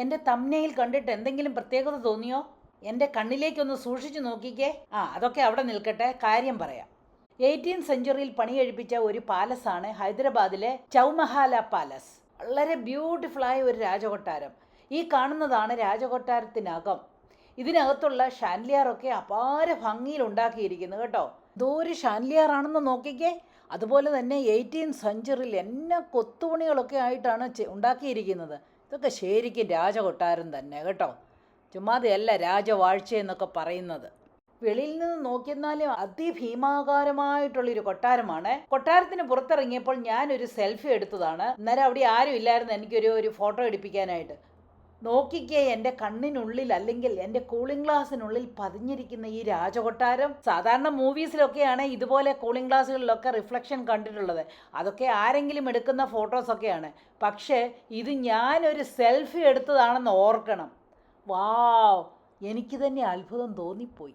എന്റെ തമ്മനയിൽ കണ്ടിട്ട് എന്തെങ്കിലും പ്രത്യേകത തോന്നിയോ? എന്റെ കണ്ണിലേക്കൊന്ന് സൂക്ഷിച്ചു നോക്കിക്കേ. ആ അതൊക്കെ അവിടെ നിൽക്കട്ടെ. കാര്യം പറയാം. എയ്റ്റീൻ സെഞ്ചുറിയിൽ പണി കഴിപ്പിച്ച ഒരു പാലസാണ് ഹൈദരാബാദിലെ ചൗമഹാല പാലസ് വളരെ ബ്യൂട്ടിഫുള്ളായ ഒരു രാജകൊട്ടാരം. ഈ കാണുന്നതാണ് രാജകൊട്ടാരത്തിനകം. ഇതിനകത്തുള്ള ഷാൻലിയാറൊക്കെ അപാര ഭംഗിയിൽ ഉണ്ടാക്കിയിരിക്കുന്നു കേട്ടോ. ദൂരെ ഷാൻലിയാറാണെന്ന് നോക്കിക്കേ. അതുപോലെ തന്നെ എയ്റ്റീൻ സെഞ്ചുറിയിൽ എന്നെ കൊത്തുപണികളൊക്കെ ആയിട്ടാണ് ഉണ്ടാക്കിയിരിക്കുന്നത്. ഇതൊക്കെ ശരിക്കും രാജകൊട്ടാരം തന്നെ കേട്ടോ. ചുമ്മാതെയല്ല രാജവാഴ്ച എന്നൊക്കെ പറയുന്നത്. വെളിയിൽ നിന്ന് നോക്കിയെന്നാലും അതിഭീമാകാരമായിട്ടുള്ളൊരു കൊട്ടാരമാണ്. കൊട്ടാരത്തിന് പുറത്തിറങ്ങിയപ്പോൾ ഞാനൊരു സെൽഫി എടുത്തതാണ്. അന്നേരം അവിടെ ആരും ഇല്ലായിരുന്നു എനിക്കൊരു ഒരു ഫോട്ടോ എടുപ്പിക്കാനായിട്ട്. നോക്കിക്കേ എന്റെ കണ്ണിനുള്ളിൽ അല്ലെങ്കിൽ എന്റെ കൂളിംഗ് ഗ്ലാസ്സിനുള്ളിൽ പതിഞ്ഞിരിക്കുന്ന ഈ രാജകൊട്ടാരം. സാധാരണ മൂവീസിലൊക്കെയാണ് ഇതുപോലെ കൂളിംഗ് ഗ്ലാസ്സുകളിലൊക്കെ റിഫ്ലക്ഷൻ കണ്ടിട്ടുള്ളത്. അതൊക്കെ ആരെങ്കിലും എടുക്കുന്ന ഫോട്ടോസൊക്കെയാണ് പക്ഷേ ഇത് ഞാനൊരു സെൽഫി എടുത്തതാണെന്ന് ഓർക്കണം. വാവ് എനിക്ക് തന്നെ അത്ഭുതം തോന്നിപ്പോയി.